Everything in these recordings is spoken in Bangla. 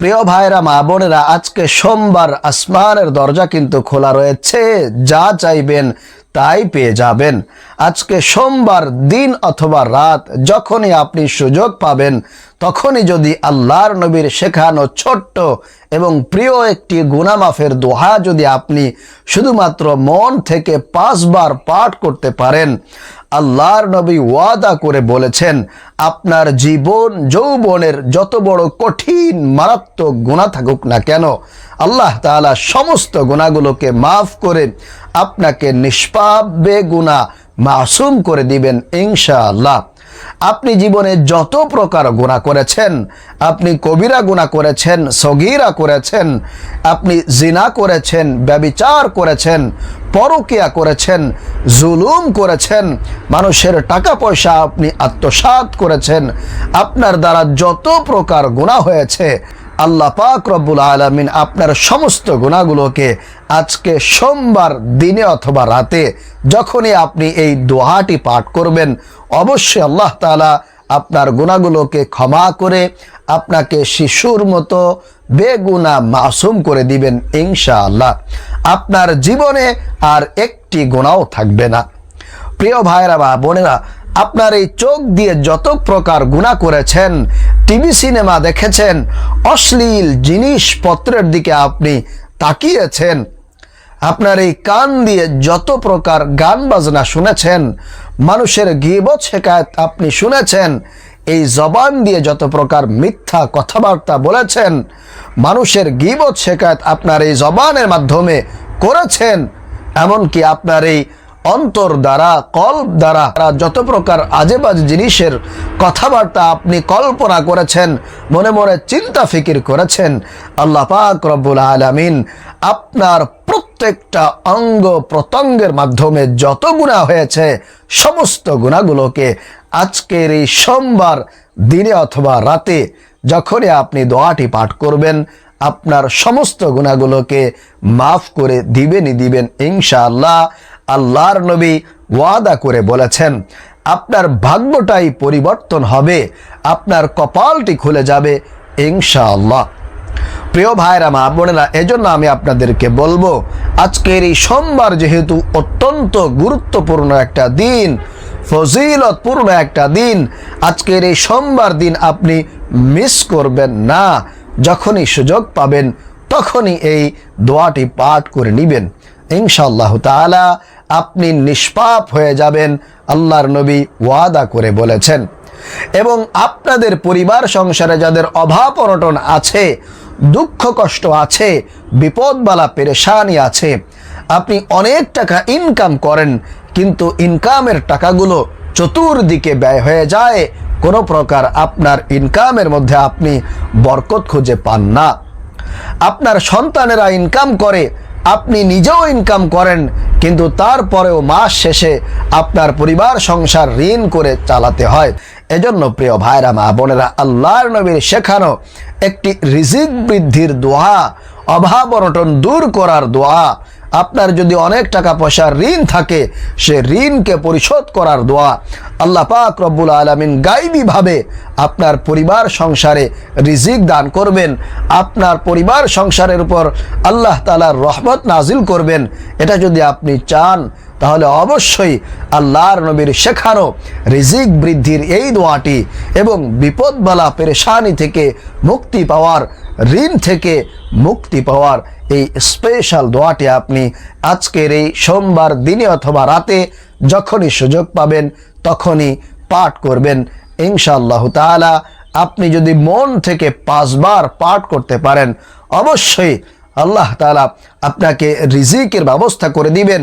প্রিয় ভাইরা, মা বোনেরা, আজকে সোমবার আসমানের দরজা কিন্তু খোলা রয়েছে। যা চাইবেন তাই পেয়ে যাবেন। আজকে সোমবার দিন অথবা রাত, যখনই আপনি সুযোগ পাবেন তখনই যদি আল্লাহর নবীর শেখানো ছোট্ট এবং প্রিয় একটি গুনামাফের দোহা যদি আপনি শুধুমাত্র মন থেকে পাঁচবার পাঠ করতে পারেন, আল্লাহর নবী ওয়াদা করে বলেছেন, আপনার জীবন, যৌবনের যত বড় কঠিন, মারাত্মক গুণা থাকুক না কেন, আল্লাহ তাআলা সমস্ত গুণাগুলোকে মাফ করে আপনাকে নিষ্পাপ বেগুনা মাসুম করে দিবেন ইনশাআল্লাহ। আপনি জীবনে যত প্রকার গুণা করেছেন, আপনি কবিরা গুণা করেছেন, সগীরা করেছেন, আপনি জিনা করেছেন, ব্যবিচার করেছেন, পরকিয়া করেছেন, জুলুম করেছেন, মানুষের টাকা পয়সা আপনি আত্মসাৎ করেছেন, আপনার দ্বারা যত প্রকার গুণা হয়েছে, আল্লাহ পাক রব্বুল আলমিন আপনার সমস্ত গুণাগুলোকে আজকে সোমবার দিনে অথবা রাতে যখনই আপনি এই দোহাটি পাঠ করবেন অবশ্যই আল্লাহ তালা আপনার গুণাগুলোকে ক্ষমা করে আপনাকে শিশুর মতো বেগুনা মাসুম করে দিবেন ইনশাআল্লাহ। আপনার জীবনে আর একটি গুণাও থাকবে না। প্রিয় ভাইরা বা বোনেরা, আপনার এই চোখ দিয়ে যত প্রকার গুণা করেছেন, টিভি, সিনেমা দেখেছেন, অশ্লীল জিনিসপত্রের দিকে আপনি তাকিয়েছেন আপনার এই কান দিয়ে যত প্রকার গান বাজনা শুনেছেন, মানুষের গিবত শেখায়ত আপনি শুনেছেন, এই জবান দিয়ে যত প্রকার মিথ্যা কথাবার্তা বলেছেন, মানুষের গিবত শেখায়ত আপনার এই জবানের মাধ্যমে করেছেন, এমনকি আপনার এই অন্তর দ্বারা, কল্প দ্বারা যত প্রকার আজে বাজে জিনিসের কথাবার্তা আপনি কল্পনা করেছেন, মনে মনে চিন্তা ফিকির করেছেন, আল্লাহ পাক রব্বুল আলামিন আপনার প্রত্যেকটা অঙ্গ প্রত্যঙ্গের মাধ্যমে যত গুণা হয়েছে, সমস্ত গুণাগুলোকে আজকের এই সোমবার দিনে অথবা রাতে যখনই আপনি দোয়াটি পাঠ করবেন, আপনার সমস্ত গুণাগুলোকে মাফ করে দিবেনই দিবেন, ইনশাআল্লাহ আল্লাহর নবী ওয়াদা করে বলেছেন, আপনার ভাগ্যটাই পরিবর্তন হবে, আপনার কপালটি খুলে যাবে, ইনশাআল্লাহ। প্রিয় ভাইরা, মা বোনেরা, এজন্য আমি আপনাদেরকে বলব আজকের এই সোমবার যেহেতু অত্যন্ত গুরুত্বপূর্ণ একটা দিন, ফজিলতপূর্ণ একটা দিন, আজকের এই সোমবার দিন আপনি মিস করবেন না। যখনই সুযোগ পাবেন, তখনই এই দোয়াটি পাঠ করে নেবেন। ইনশাআল্লাহ তাআলা আপনি নিষ্পাপ হয়ে যাবেন, আল্লাহর নবী ওয়াদা করে বলেছেন। এবং আপনাদের পরিবার সংসারে যাদের অভাব অনটন আছে দুঃখ কষ্ট আছে, বিপদবালা পেরেশানি আছে। আপনি অনেক টাকা ইনকাম করেন, কিন্তু ইনকামের টাকাগুলো চতুর্দিকে ব্যয় হয়ে যায়। কোনো প্রকার আপনার ইনকামের মধ্যে আপনি বরকত খুঁজে পান না। আপনার সন্তানেরা ইনকাম করে, আপনি নিজেও ইনকাম করেন, কিন্তু তারপরেও মাস শেষে আপনার পরিবার সংসার ঋণ করে চালাতে হয়। এজন্য প্রিয় ভাইরা, মা বোনেরা, আল্লাহর নবীর শেখানো একটি রিজিক বৃদ্ধির দোয়া, অভাব অনটন দূর করার দোয়া আপনার যদি অনেক টাকা পয়সার ঋণ থাকে, সে ঋণকে পরিশোধ করার দোয়া আল্লাহ পাক রব্বুল আলমিন গাইবীভাবে আপনার পরিবার সংসারে রিজিক দান করবেন। আপনার পরিবার সংসারের উপর আল্লাহ তালার রহমত নাজিল করবেন। এটা যদি আপনি চান, তাহলে অবশ্যই আল্লাহর নবীর শেখানো রিজিক বৃদ্ধির এই দোয়াটি এবং বিপদবালা পেরেশানি থেকে মুক্তি পাওয়ার, ঋণ থেকে মুক্তি পাওয়ার এই স্পেশাল দোয়াটি আপনি আজকের এই সোমবার দিনে অথবা রাতে যখনই সুযোগ পাবেন, তখনই পাঠ করবেন। ইনশাআল্লাহ তাআলা আপনি যদি মন থেকে পাঁচবার পাঠ করতে পারেন, অবশ্যই আল্লাহ তালা আপনাকে রিজিকের ব্যবস্থা করে দিবেন,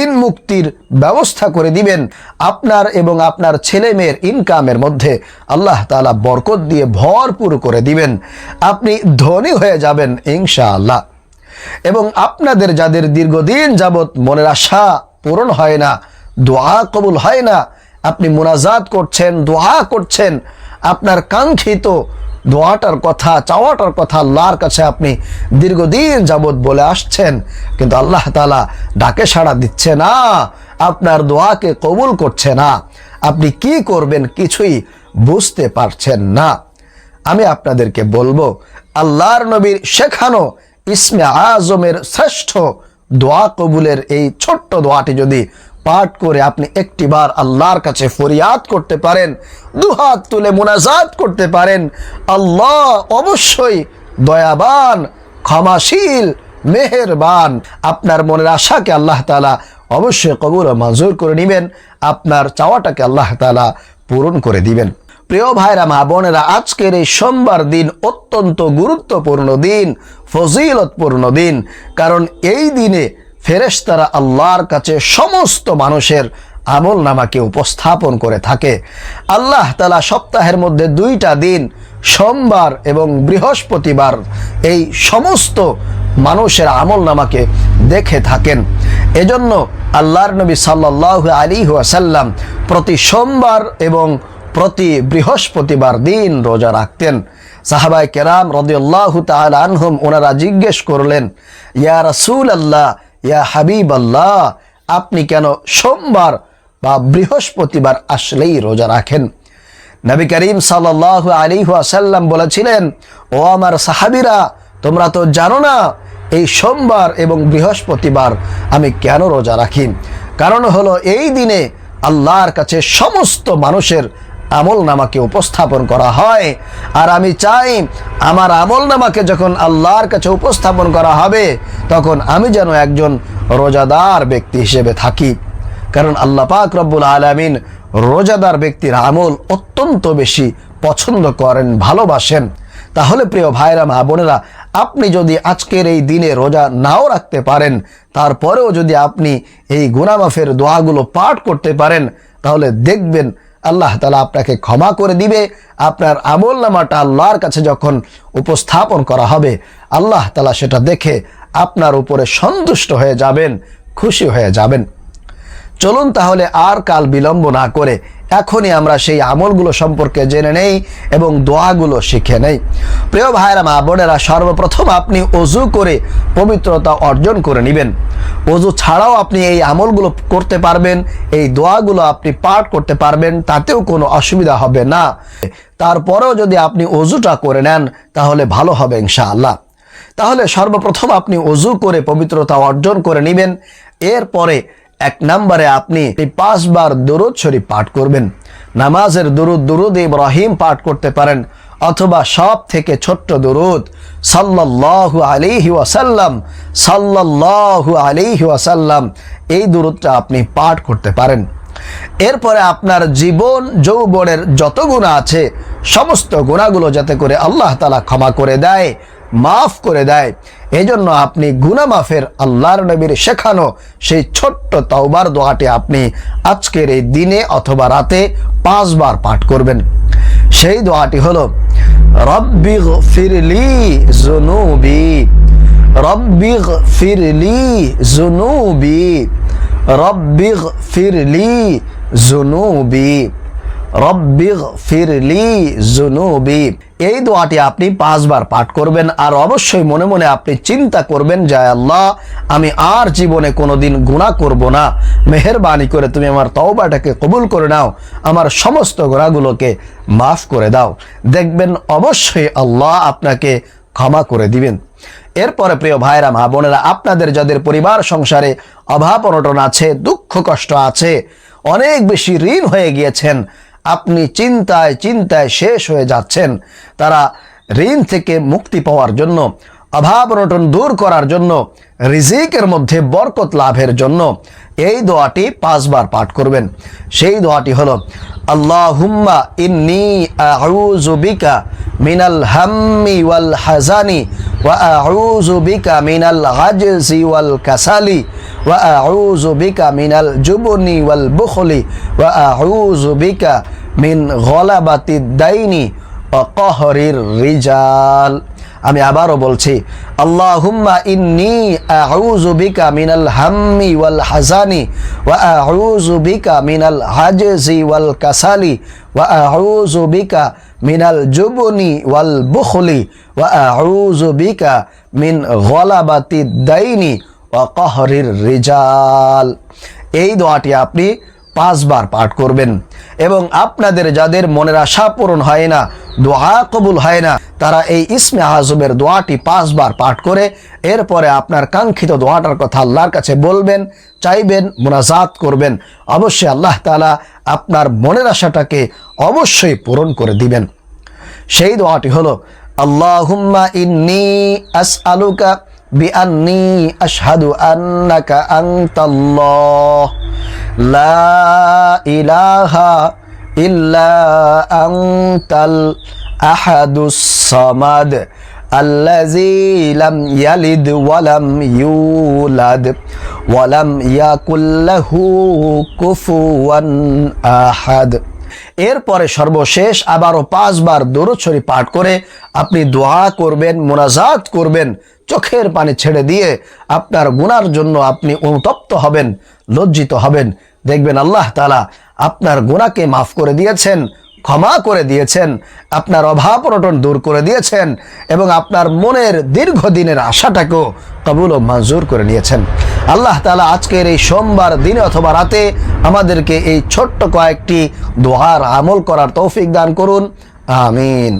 ঋণ মুক্তির ব্যবস্থা করে দিবেন। আপনার এবং আপনার ছেলে মেয়ের ইনকামের মধ্যে আল্লাহ তালা বরকত দিয়ে ভরপুর করে দিবেন। আপনি ধনী হয়ে যাবেন ইনশাআল্লাহ। এবং আপনাদের যাদের দীর্ঘদিন যাবৎ মনের আশা পূরণ হয় না, দোয়া কবুল হয় না, আপনি মোনাজাত করছেন, দোয়া করছেন, আপনার কাঙ্ক্ষিত দোয়াটার কথা, চাওয়াটার কথা আল্লাহর কাছে আপনি দীর্ঘদিন যাবৎ বলে আসছেন, কিন্তু আল্লাহ তালা ডাকে সাড়া দিচ্ছে না, আপনার দোয়াকে কবুল করছে না, আপনি কি করবেন কিছুই বুঝতে পারছেন না। আমি আপনাদেরকে বলব, আল্লাহর নবীর শেখানো ইসমে আজমের শ্রেষ্ঠ দোয়া কবুলের এই ছোট্ট দোয়াটি যদি পাঠ করে আপনি একটিবার আল্লাহর কাছে ফরিয়াদ করতে পারেন, দুহাত তুলে মোনাজাত করতে পারেন, আল্লাহ অবশ্যই দয়াবান, ক্ষমাশীল, মেহেরবান। আপনার মনের আশাকে আল্লাহ তালা অবশ্যই কবুল মঞ্জুর করে নেবেন, আপনার চাওয়াটাকে আল্লাহ তালা পূরণ করে দিবেন। প্রিয় ভাইরা, মা বোনেরা, আজকের এই সোমবার দিন অত্যন্ত গুরুত্বপূর্ণ দিন, ফজিলতপূর্ণ দিন। কারণ এই দিনে ফেরেশতারা আল্লাহর কাছে সমস্ত মানুষের আমল নামাকে উপস্থাপন করে থাকে। আল্লাহ তালা সপ্তাহের মধ্যে দুইটা দিন, সোমবার এবং বৃহস্পতিবার, এই সমস্ত মানুষের আমল নামাকে দেখে থাকেন। এজন্য আল্লাহর নবী সাল্লাহ আলী ওয়াসাল্লাম প্রতি সোমবার এবং প্রতি বৃহস্পতিবার দিন রোজা রাখতেন। সাহাবাই কেরাম রদিয়াল্লাহ তাল আনহুম ওনারা জিজ্ঞেস করলেন, ইয়া রসুল আল্লাহ ইয়া হাবিব আল্লাহ আপনি কেন সোমবার বা বৃহস্পতিবার আসলেই রোজা রাখেন? নবী করিম সাল্লাহ আলী আসাল্লাম বলেছিলেন, ও আমার সাহাবিরা, তোমরা তো জানো না, এই সোমবার এবং বৃহস্পতিবার আমি কেন রোজা রাখি? কারণ হলো এই দিনে আল্লাহর কাছে সমস্ত মানুষের আমল নামাকে উপস্থাপন করা হয়। আর আমি চাই আমার আমল নামাকে যখন আল্লাহর কাছে উপস্থাপন করা হবে, তখন আমি যেন একজন রোজাদার ব্যক্তি হিসেবে থাকি। কারণ আল্লাহ পাক রব্বুল আলমিন রোজাদার ব্যক্তির আমল অত্যন্ত বেশি পছন্দ করেন, ভালোবাসেন। তাহলে প্রিয় ভাইরা, মা বোনেরা, আপনি যদি আজকের এই দিনে রোজা নাও রাখতে পারেন, তারপরেও যদি আপনি এই গুনামাফের দোয়াগুলো পাঠ করতে পারেন, তাহলে দেখবেন আল্লাহ তালা আপনাকে ক্ষমা করে দিবে। আপনার আমল নামাটা আল্লাহর কাছে যখন উপস্থাপন করা হবে, আল্লাহ তালা সেটা দেখে আপনার উপরে সন্তুষ্ট হয়ে যাবেন, খুশি হয়ে যাবেন। চলুন তাহলে আর কাল বিলম্ব না করে এখনই আমরা সেই আমলগুলো সম্পর্কে জেনে নেই এবং দোয়াগুলো শিখে নেই। প্রিয় ভাইরা মা বোনেরা, সর্বপ্রথম আপনি অজু করে পবিত্রতা অর্জন করে নেবেন। অজু ছাড়াও আপনি এই আমলগুলো করতে পারবেন, এই দোয়াগুলো আপনি পাঠ করতে পারবেন, তাতেও কোনো অসুবিধা হবে না। তারপরেও যদি আপনি অজুটা করে নেন, তাহলে ভালো হবে ইনশাআল্লাহ। তাহলে সর্বপ্রথম আপনি অজু করে পবিত্রতা অর্জন করে নেবেন। এরপরে এক নম্বরে আপনি পাঁচবার দরুদ শরীফ পাঠ করবেন। নামাজের দরুদ দরুদ ইব্রাহিম পাঠ করতে পারেন, অথবা সব থেকে ছোট্ট দরুদ, সাল্লাল্লাহু আলাইহি ওয়াসাল্লাম, সাল্লাল্লাহু আলাইহি ওয়াসাল্লাম, এই দরুদটা আপনি পাঠ করতে পারেন। এরপরে আপনার জীবন, যৌবনের যত গুণা আছে, সমস্ত গুণাগুলো যাতে করে আল্লাহ তালা ক্ষমা করে দেয়। মাফ করে দেয়। এই জন্য আপনি গুনা মাফের আল্লাহর নবীর শেখানো সেই ছোট্ট তাওবার দোয়াটি আপনি আজকের এই দিনে অথবা রাতে পাঁচবার পাঠ করবেন। সেই দোয়াটি হলো, রব্বি ফিরলি জুনুবি রব্বি ফিরলি জুনুবি রব্বি ফিরলি জুনুবি রব্বিগ ফিরলি জুনুবি এই দোয়াটি আপনি পাঁচবার পাঠ করবেন আর অবশ্যই মনে মনে আপনি চিন্তা করবেন, যে আল্লাহ, আমি আর জীবনে কোনোদিন গুণা করব না। মেহরবানি করে তুমি আমার তওবাটাকে কবুল করে নাও, আমার সমস্ত গোড়াগুলোকে মাফ করে দাও। দেখবেন অবশ্যই আল্লাহ আপনাকে ক্ষমা করে দিবেন। এরপরে প্রিয় ভাইরা, মা বোনেরা, আপনাদের যাদের পরিবার সংসারে অভাব অনটন আছে, দুঃখ কষ্ট আছে, অনেক বেশি ঋণ হয়ে গিয়েছেন আপনি চিন্তায় চিন্তায় শেষ হয়ে যাচ্ছেন। তারা ঋণ থেকে মুক্তি পাওয়ার জন্য অভাব অনটন দূর করার জন্য, রিজিকের মধ্যে বরকত লাভের জন্য এই দোয়াটি পাঁচবার পাঠ করবেন। সেই দোয়াটি হলো, আল্লাহুম্মা ইন্নি আউযু বিকা মিনাল হাম্মি ওয়াল হাজানি ওয়া আউযু মিনাল গাজজি ওয়াল কাসালি ওয়া আউযু বিকা মিনাল জুবনি ওয়াল বুখলি ওয়া আউযু মিন গলাবাতি দাইনি ও কহরির রিজাল। আমি আবারও বলছি, আল্লাহুম্মা ইন্নি আউযু বিকা মিনাল হাম্মি ওয়াল হাজানি ওয়া আউযু ওয়াল কাসালি জুবনি ওয়াল বুখলি ওয়া মিন গলাবাতি দাইনি ওয়া কহরির রিজাল। এই দোয়াটি আপনি পাঁচবার পাঠ করবেন এবং আপনাদের যাদের মনের আশা পূরণ হয় না দোয়া কবুল হয় না। তারা এই ইসমে আজমের দোয়াটি পাঁচবার পাঠ করে, এরপরে আপনার কাঙ্ক্ষিত দোয়াটার কথা আল্লাহর কাছে বলবেন, চাইবেন, মোনাজাত করবেন। অবশ্যই আল্লাহ তালা আপনার মনের আশাটাকে অবশ্যই পূরণ করে দিবেন। সেই দোয়াটি হলো, আল্লাহুম্মা ইন্নি আন্নাকা লা ইলাহা ইল্লা আংতাল আহাদুস সামাদ আল্লাজি লাম ইয়ালিদ ওয়ালাম ইউলাদ ওয়ালাম ইয়াকুল্লাহু কুফুয়ান আহাদ। এরপরে সর্বশেষ আবারও পাঁচবার দরুদ পাঠ করে আপনি দোয়া করবেন, মোনাজাত করবেন, চোখের পানি ছেড়ে দিয়ে আপনার গুনার জন্য আপনি অনুতপ্ত হবেন, লজ্জিত হবেন। দেখবেন আল্লাহ তালা আপনার গুনাকে মাফ করে দিয়েছেন, ক্ষমা করে দিয়েছেন, আপনার অভাব অনটন দূর করে দিয়েছেন এবং আপনার মনের দীর্ঘদিনের আশাটাকেও কবুল ও মঞ্জুর করে নিয়েছেন। আল্লাহ তালা আজকের এই সোমবার দিনে অথবা রাতে আমাদেরকে এই ছোট্ট কয়েকটি দোহার আমল করার তৌফিক দান করুন। আমিন।